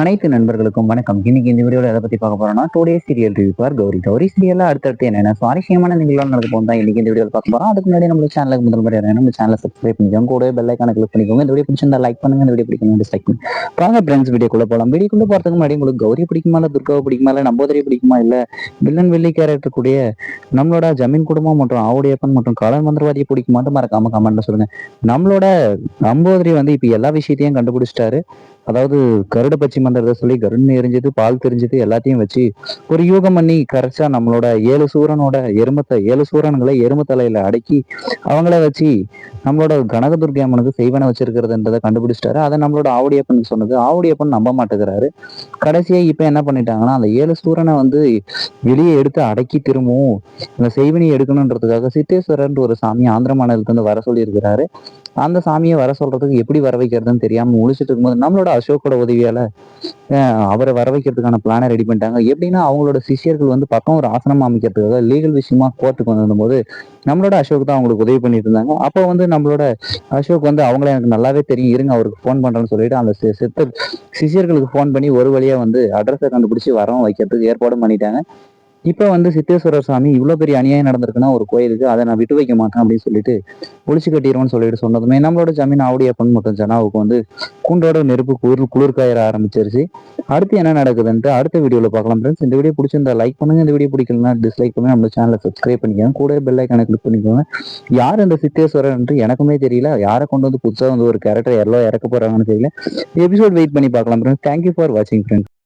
அனைத்து நண்பர்களுக்கும் வணக்கம். இன்னைக்கு இந்த வீடியோவில் எதை பத்தி பார்க்க போறோம்னா டூ டே சீரியல் ரிவ்யூ பார் கௌரி. கௌரி சீரியல்ல அடுத்தடுத்து என்னென்ன சுவாரஸ்யமான நிகழ்வுகள் நடக்க போகும் தான் இன்னைக்கு இந்த வீடியோவில் பார்க்க போறோம். அதுக்கு முன்னாடி நம்ம சேனலுக்கு முதல் முறையாக நம்ம சேனலை சப்ஸ்கிரைப் பண்ணிக்கோங்க. கூட பெல் ஐக்கான கிளிக் பண்ணிக்கோங்க. இந்த வீடியோ பிடிச்சிருந்தா லைக் பண்ணுங்க. இந்த வீடியோ பிடிக்கணும் டிஸ்லைக் பண்ணுங்க. பாருங்க ஃப்ரெண்ட்ஸ் வீடியோக்குள்ள போகலாம் வீடியோக்குள்ள போறதுக்கு முன்னாடி உங்களுக்கு கௌரி பிடிக்குமா இல்லை துர்காவை பிடிக்குமா இல்லை நம்போதரி பிடிக்குமா இல்லை வில்லன் வெள்ளி கேரக்டர் கூடிய நம்மளோட ஜமீன் குடும்பம் மற்றும் ஆவுடையப்பன் மற்றும் கலன் மந்திரவாதியை பிடிக்குமான்னு மறக்காம கமெண்ட்ல சொல்லுங்க. நம்மளோட நம்போதரி வந்து இப்போ எல்லா விஷயத்தையும் கண்டுபிடிச்சிட்டாரு. அதாவது கருட பச்சி மந்திரத்தை சொல்லி கருண் எரிஞ்சது பால் தெரிஞ்சது எல்லாத்தையும் வச்சு ஒரு யூகம் பண்ணி கரைச்சா நம்மளோட ஏழு சூரனோட எருமத்தை ஏழு சூரன்களை எரும தலையில அடக்கி அவங்கள வச்சு நம்மளோட கனகதுர்கை அம்மனுக்கு செய்வனை வச்சிருக்கிறதுன்றதை கண்டுபிடிச்சிட்டாரு. அதை நம்மளோட ஆவுடியப்பன் சொன்னது. ஆவுடியப்பன் நம்ப மாட்டேங்கிறாரு. கடைசியா இப்ப என்ன பண்ணிட்டாங்கன்னா அந்த ஏழு சூரனை வந்து வெளியே எடுத்து அடக்கி திரும்பவும் அந்த செய்வனை எடுக்கணுன்றதுக்காக சித்தேஸ்வரன் ஒரு சாமி ஆந்திர மாநிலத்துல இருந்து வர சொல்லி இருக்கிறாரு அந்த சாமியை வர சொல்றதுக்கு எப்படி வர வைக்கிறதுன்னு தெரியாம முழிச்சிட்டு இருக்கும்போது நம்மளோட அசோக்கோட உதவியால அவரை வர வைக்கிறதுக்கான பிளானை ரெடி பண்ணிட்டாங்க. எப்படின்னா அவங்களோட சிஷியர்கள் வந்து பக்கம் ஒரு ஆசனம் அமைக்கிறதுக்காக லீகல் விஷயமா கோர்ட்டுக்கு வந்திருந்தபோது நம்மளோட அசோக் தான் அவங்களுக்கு உதவி பண்ணிட்டு இருந்தாங்க. அப்போ வந்து நம்மளோட அசோக் வந்து அவங்கள எனக்கு நல்லாவே தெரியும் இருங்க அவருக்கு ஃபோன் பண்றேன்னு சொல்லிட்டு அந்த சி- சித்தர் சிஷியர்களுக்கு ஃபோன் பண்ணி ஒரு வழியா வந்து அட்ரஸை கண்டுபிடிச்சி வரவும் வைக்கிறதுக்கு ஏற்பாடும் பண்ணிட்டாங்க. இப்போ வந்து சித்தேஸ்வரர் சாமி இவ்வளோ பெரிய அநியாயம் நடந்திருக்குன்னா ஒரு கோயிலுக்கு அதை நான் விட்டு வைக்க மாட்டேன் அப்படின்னு சொல்லிட்டு ஒழிச்சு கட்டிடுவோம்னு சொல்லிட்டு சொன்னதுமே நம்மளோட ஜமீன் ஆவுடியப்பன் மற்றும் ஜனாவுக்கு வந்து கூண்டோட நெருப்பு குளிர் குளிர்காயிற ஆரம்பிச்சிருச்சு. அடுத்து என்ன நடக்குதுன்ட்டு அடுத்த வீடியோவில் பார்க்கலாம் ஃப்ரெண்ட்ஸ் இந்த வீடியோ பிடிச்சிருந்தா லைக் பண்ணுங்க. இந்த வீடியோ பிடிக்கலனா டிஸ்லைக் பண்ணி நம்ம சேனலை சப்ஸ்கிரைப் பண்ணிக்கோங்க. கூட பெல் ஐக்கானை கிளிக் பண்ணிக்கோங்க. யார் இந்த சித்தேஸ்வரர் எனக்குமே தெரியல. யாரை கொண்டு வந்து புதுசாக வந்து ஒரு கேரக்டர் எல்லாம் இறக்க போறாங்கன்னு தெரியல. எபிசோட் வெயிட் பண்ணி பார்க்கலாம் ஃப்ரெண்ட்ஸ் தேங்க்யூ ஃபார் வாட்சிங் ஃப்ரெண்ட்ஸ்